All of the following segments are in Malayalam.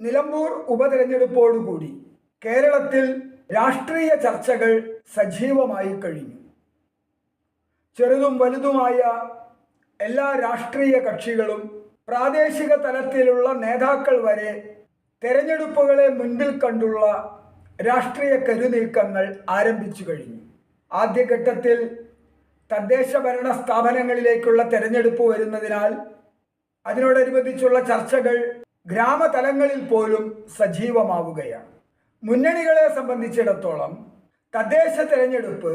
നിലമ്പൂർ ഉപതെരഞ്ഞെടുപ്പോടുകൂടി കേരളത്തിൽ രാഷ്ട്രീയ ചർച്ചകൾ സജീവമായി കഴിഞ്ഞു. ചെറുതും വലുതുമായ എല്ലാ രാഷ്ട്രീയ കക്ഷികളും പ്രാദേശിക തലത്തിലുള്ള നേതാക്കൾ വരെ തെരഞ്ഞെടുപ്പുകളെ മുൻപിൽ കണ്ടുള്ള രാഷ്ട്രീയ കരുനീക്കങ്ങൾ ആരംഭിച്ചു കഴിഞ്ഞു. ആദ്യഘട്ടത്തിൽ തദ്ദേശ ഭരണ സ്ഥാപനങ്ങളിലേക്കുള്ള തെരഞ്ഞെടുപ്പ് വരുന്നതിനാൽ അതിനോടനുബന്ധിച്ചുള്ള ചർച്ചകൾ ഗ്രാമതലങ്ങളിൽ പോലും സജീവമാവുകയാണ്. മുന്നണികളെ സംബന്ധിച്ചിടത്തോളം തദ്ദേശ തെരഞ്ഞെടുപ്പ്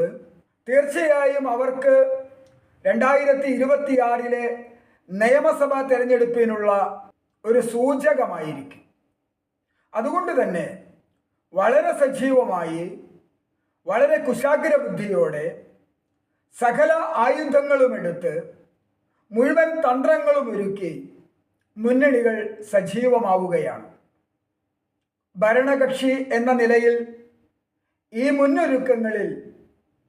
തീർച്ചയായും അവർക്ക് രണ്ടായിരത്തി ഇരുപത്തിയാറിലെ നിയമസഭാ തെരഞ്ഞെടുപ്പിനുള്ള ഒരു സൂചകമായിരിക്കും. അതുകൊണ്ട് തന്നെ വളരെ സജീവമായി വളരെ കുശാഗ്ര ബുദ്ധിയോടെ സകല ആയുധങ്ങളുമെടുത്ത് മുഴുവൻ തന്ത്രങ്ങളും ഒരുക്കി മുന്നണികൾ സജീവമാവുകയാണ്. ഭരണകക്ഷി എന്ന നിലയിൽ ഈ മുന്നൊരുക്കങ്ങളിൽ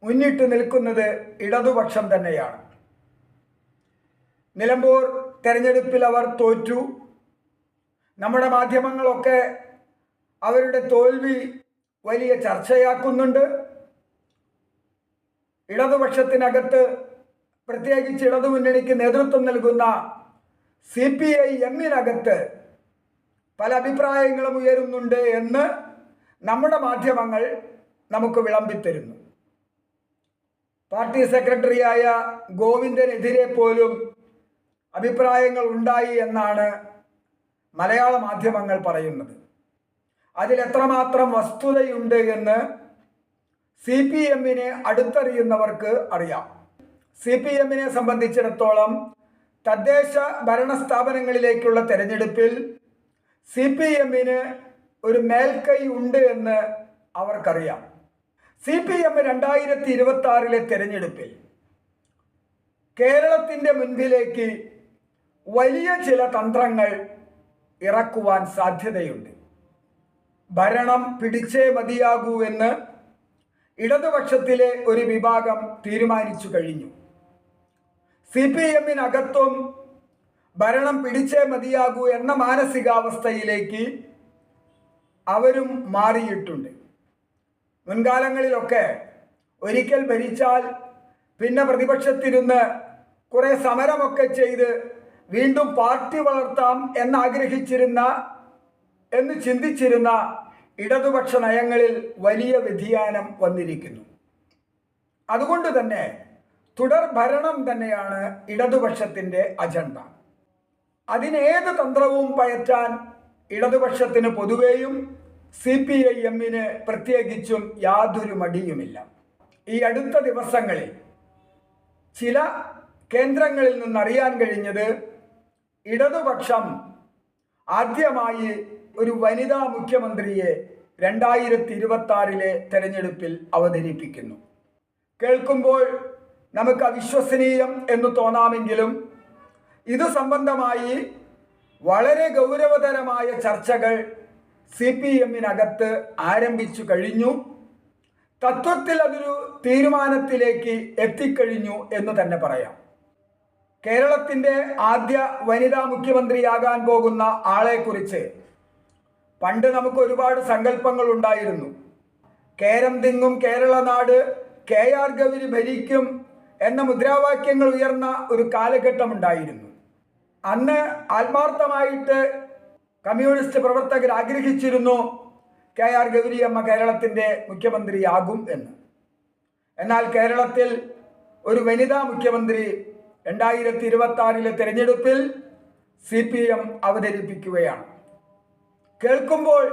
മുന്നിട്ട് നിൽക്കുന്നത് ഇടതുപക്ഷം തന്നെയാണ്. നിലമ്പൂർ തെരഞ്ഞെടുപ്പിൽ അവർ തോറ്റു. നമ്മുടെ മാധ്യമങ്ങളൊക്കെ അവരുടെ തോൽവി വലിയ ചർച്ചയാക്കുന്നുണ്ട്. ഇടതുപക്ഷത്തിനകത്ത് പ്രത്യേകിച്ച് ഇടതുമുന്നണിക്ക് നേതൃത്വം നൽകുന്ന സി പി ഐ എമ്മിനകത്ത് പല അഭിപ്രായങ്ങളും ഉയരുന്നുണ്ട് എന്ന് നമ്മുടെ മാധ്യമങ്ങൾ നമുക്ക് വിളമ്പിത്തരുന്നു. പാർട്ടി സെക്രട്ടറിയായ ഗോവിന്ദനെതിരെ പോലും അഭിപ്രായങ്ങൾ ഉണ്ടായി എന്നാണ് മലയാള മാധ്യമങ്ങൾ പറയുന്നത്. അതിലെത്രമാത്രം വസ്തുതയുണ്ട് എന്ന് സി പി എമ്മിനെ അടുത്തറിയുന്നവർക്ക് അറിയാം. സി പി എമ്മിനെ സംബന്ധിച്ചിടത്തോളം തദ്ദേശ ഭരണ സ്ഥാപനങ്ങളിലേക്കുള്ള തെരഞ്ഞെടുപ്പിൽ സി പി എമ്മിന് ഒരു മേൽക്കൈ ഉണ്ട് എന്ന് അവർക്കറിയാം. സി പി എം രണ്ടായിരത്തി ഇരുപത്തി ആറിലെ തെരഞ്ഞെടുപ്പിൽ കേരളത്തിന്റെ മുൻപിലേക്ക് വലിയ ചില തന്ത്രങ്ങൾ ഇറക്കുവാൻ സാധ്യതയുണ്ട്. ഭരണം പിടിച്ചേ മതിയാകൂ എന്ന് ഇടതുപക്ഷത്തിലെ ഒരു വിഭാഗം തീരുമാനിച്ചു കഴിഞ്ഞു. സി പി എമ്മിനകത്തും ഭരണം പിടിച്ചേ മതിയാകൂ എന്ന മാനസികാവസ്ഥയിലേക്ക് അവരും മാറിയിട്ടുണ്ട്. മുൻകാലങ്ങളിലൊക്കെ ഒരിക്കൽ ഭരിച്ചാൽ പിന്നെ പ്രതിപക്ഷത്തിരുന്ന് കുറെ സമരമൊക്കെ ചെയ്ത് വീണ്ടും പാർട്ടി വളർത്താം എന്നാഗ്രഹിച്ചിരുന്ന എന്ന് ചിന്തിച്ചിരുന്ന ഇടതുപക്ഷ നയങ്ങളിൽ വലിയ വ്യതിയാനം വന്നിരിക്കുന്നു. അതുകൊണ്ട് തന്നെ തുടർ ഭരണം തന്നെയാണ് ഇടതുപക്ഷത്തിന്റെ അജണ്ട. അതിനേത് തന്ത്രവും പയറ്റാൻ ഇടതുപക്ഷത്തിന് പൊതുവെയും സി പി ഐ എമ്മിന് പ്രത്യേകിച്ചും യാതൊരു മടിയുമില്ല. ഈ അടുത്ത ദിവസങ്ങളിൽ ചില കേന്ദ്രങ്ങളിൽ നിന്നറിയാൻ കഴിഞ്ഞത് ഇടതുപക്ഷം ആദ്യമായി ഒരു വനിതാ മുഖ്യമന്ത്രിയെ രണ്ടായിരത്തി ഇരുപത്തി ആറിലെ തെരഞ്ഞെടുപ്പിൽ അവതരിപ്പിക്കുന്നു. കേൾക്കുമ്പോൾ നമുക്ക് അവിശ്വസനീയം എന്ന് തോന്നാമെങ്കിലും ഇത് സംബന്ധമായി വളരെ ഗൗരവതരമായ ചർച്ചകൾ സി പി എമ്മിനകത്ത് ആരംഭിച്ചു കഴിഞ്ഞു. തത്വത്തിൽ അതൊരു തീരുമാനത്തിലേക്ക് എത്തിക്കഴിഞ്ഞു എന്ന് തന്നെ പറയാം. കേരളത്തിന്റെ ആദ്യ വനിതാ മുഖ്യമന്ത്രിയാകാൻ പോകുന്ന ആളെക്കുറിച്ച് പണ്ട് നമുക്ക് ഒരുപാട് സങ്കല്പങ്ങൾ ഉണ്ടായിരുന്നു. കേരം തിങ്ങും കേരള നാട് കെ ആർ ഗൗരി ഭരിക്കും എന്ന മുദ്രാവാക്യങ്ങൾ ഉയർന്ന ഒരു കാലഘട്ടം ഉണ്ടായിരുന്നു അന്ന് ആത്മാർത്ഥമായിട്ട് കമ്മ്യൂണിസ്റ്റ് പ്രവർത്തകർ ആഗ്രഹിച്ചിരുന്നു കെ ആർ ഗൗരിയമ്മ കേരളത്തിന്റെ മുഖ്യമന്ത്രിയാകും എന്ന്. എന്നാൽ കേരളത്തിൽ ഒരു വനിതാ മുഖ്യമന്ത്രി രണ്ടായിരത്തി ഇരുപത്തി തെരഞ്ഞെടുപ്പിൽ സി പി എം അവതരിപ്പിക്കുകയാണ്. കേൾക്കുമ്പോൾ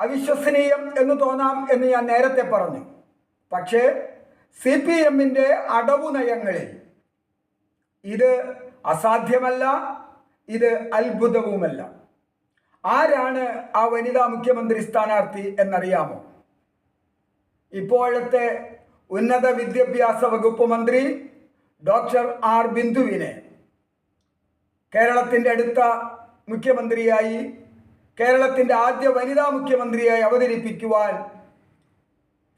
അവിശ്വസനീയം എന്ന് തോന്നാം എന്ന് ഞാൻ നേരത്തെ പറഞ്ഞു. പക്ഷേ സി പി എമ്മിന്റെ അടവു നയങ്ങളിൽ. ഇത് അസാധ്യമല്ല ഇത് അത്ഭുതവുമല്ല. ആരാണ് ആ വനിതാ മുഖ്യമന്ത്രി സ്ഥാനാർത്ഥി എന്നറിയാമോ? ഇപ്പോഴത്തെ ഉന്നത വിദ്യാഭ്യാസ വകുപ്പ് മന്ത്രി ഡോക്ടർ ആർ ബിന്ദുവിനെ കേരളത്തിന്റെ അടുത്ത മുഖ്യമന്ത്രിയായി കേരളത്തിന്റെ ആദ്യ വനിതാ മുഖ്യമന്ത്രിയായി അവതരിപ്പിക്കുവാൻ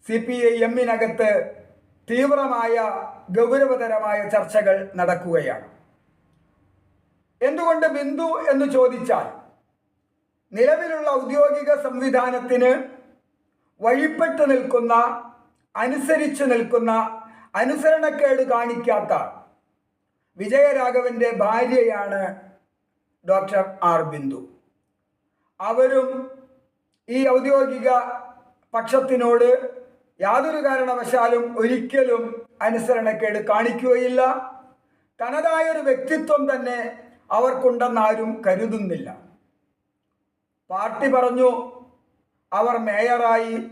സി പി ഐ എമ്മിനകത്ത് തീവ്രമായ ഗൗരവതരമായ ചർച്ചകൾ നടക്കുകയാണ്. എന്തുകൊണ്ട് ബിന്ദു എന്ന് ചോദിച്ചാൽ നിലവിലുള്ള ഔദ്യോഗിക സംവിധാനത്തിന് വഴിപ്പെട്ട് നിൽക്കുന്ന അനുസരിച്ചു നിൽക്കുന്ന അനുസരണക്കേട് കാണിക്കാത്ത വിജയരാഘവന്റെ ഭാര്യയാണ് ഡോക്ടർ ആർ ബിന്ദു. അവരും ഈ ഔദ്യോഗിക പക്ഷത്തിനോട് യാതൊരു കാരണവശാലും ഒരിക്കലും അനുസരണക്കേട് കാണിക്കുകയില്ല. തനതായൊരു വ്യക്തിത്വം തന്നെ അവർക്കുണ്ടെന്നാരും കരുതുന്നില്ല. പാർട്ടി പറഞ്ഞു അവർ മേയറായി.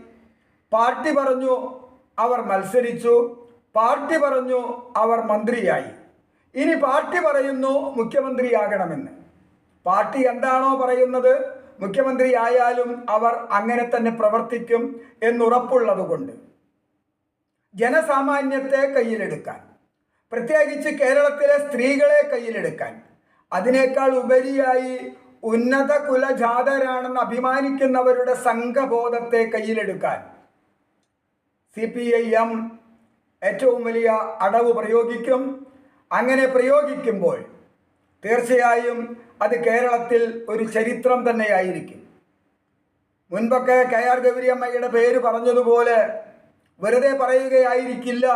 പാർട്ടി പറഞ്ഞു അവർ മത്സരിച്ചു. പാർട്ടി പറഞ്ഞു അവർ മന്ത്രിയായി. ഇനി പാർട്ടി പറയുന്നു മുഖ്യമന്ത്രിയാകണമെന്ന്. പാർട്ടി എന്താണോ പറയുന്നത്? മുഖ്യമന്ത്രി ആയാലും അവർ അങ്ങനെ തന്നെ പ്രവർത്തിക്കും എന്നുറപ്പുള്ളത് കൊണ്ട് ജനസാമാന്യത്തെ കയ്യിലെടുക്കാൻ പ്രത്യേകിച്ച് കേരളത്തിലെ സ്ത്രീകളെ കയ്യിലെടുക്കാൻ അതിനേക്കാൾ ഉപരിയായി ഉന്നത കുലജാതരാണെന്ന് അഭിമാനിക്കുന്നവരുടെ സംഘബോധത്തെ കയ്യിലെടുക്കാൻ സി പി ഐ എം ഏറ്റവും വലിയ അടവ് പ്രയോഗിക്കും. അങ്ങനെ പ്രയോഗിക്കുമ്പോൾ തീർച്ചയായും അത് കേരളത്തിൽ ഒരു ചരിത്രം തന്നെയായിരിക്കും. മുൻപൊക്കെ കെ ആർ ഗൗരിയമ്മയുടെ പേര് പറഞ്ഞതുപോലെ വെറുതെ പറയുകയായിരിക്കില്ല.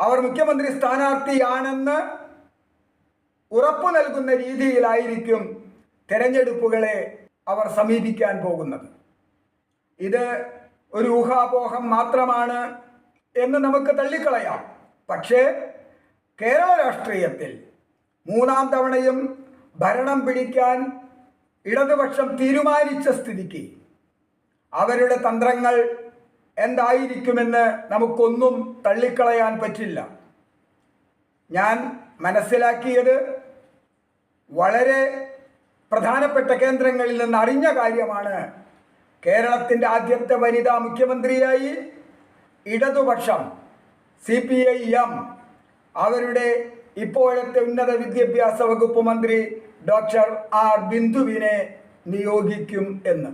അവർ മുഖ്യമന്ത്രി സ്ഥാനാർത്ഥിയാണെന്ന് ഉറപ്പു നൽകുന്ന രീതിയിലായിരിക്കും തെരഞ്ഞെടുപ്പുകളെ അവർ സമീപിക്കാൻ പോകുന്നത്. ഇത് ഒരു ഊഹാപോഹം മാത്രമാണ് എന്ന് നമുക്ക് തള്ളിക്കളയാം. പക്ഷേ കേരള രാഷ്ട്രീയത്തിൽ മൂന്നാം തവണയും ഭരണം പിടിക്കാൻ ഇടതുപക്ഷം തീരുമാനിച്ച സ്ഥിതിക്ക് അവരുടെ തന്ത്രങ്ങൾ എന്തായിരിക്കുമെന്ന് നമുക്കൊന്നും തള്ളിക്കളയാൻ പറ്റില്ല. ഞാൻ മനസ്സിലാക്കിയത് വളരെ പ്രധാനപ്പെട്ട കേന്ദ്രങ്ങളിൽ നിന്ന് അറിഞ്ഞ കാര്യമാണ്. കേരളത്തിന്റെ ആദ്യത്തെ വനിതാ മുഖ്യമന്ത്രിയായി ഇടതുപക്ഷം സി പി ഐ എം അവരുടെ ഇപ്പോഴത്തെ ഉന്നത വിദ്യാഭ്യാസ വകുപ്പ് മന്ത്രി ഡോക്ടർ ആർ ബിന്ദുവിനെ നിയോഗിക്കും എന്ന്.